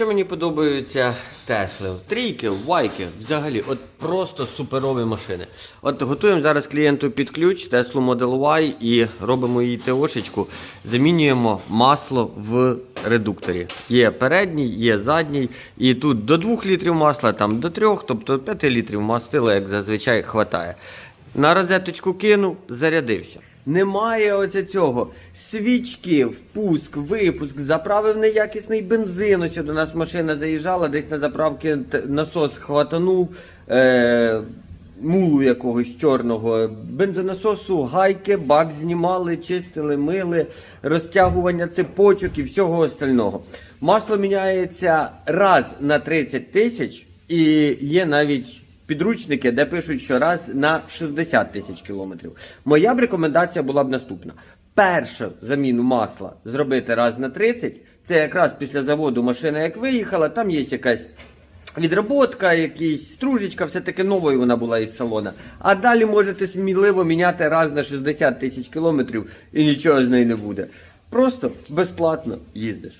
Що мені подобаються Тесли? Трійки, вайки, взагалі, от просто суперові машини. От готуємо зараз клієнту під ключ Теслу Model Y і робимо її ТОшечку, замінюємо масло в редукторі. Є передній, є задній, і тут до 2 літрів масла, там до 3, тобто 5 літрів мастила, як зазвичай, хватає. На розеточку кинув, зарядився. Немає оце цього. Свічки, впуск, випуск, заправив неякісний бензин. Ось до нас машина заїжджала, десь на заправки насос хватанув. Е- Мулу якогось чорного, бензонасосу, гайки, бак знімали, чистили, мили, розтягування цепочок і всього остального. Масло міняється раз на 30 тисяч, і є навіть підручники, де пишуть, що раз на 60 тисяч кілометрів. Моя б рекомендація була б наступна: першу заміну масла зробити раз на 30. Це якраз після заводу машина як виїхала, там є якась відроботка, якісь стружечка, все-таки новою вона була із салона. А далі можете сміливо міняти раз на 60 тисяч кілометрів і нічого з неї не буде. Просто безплатно їздиш.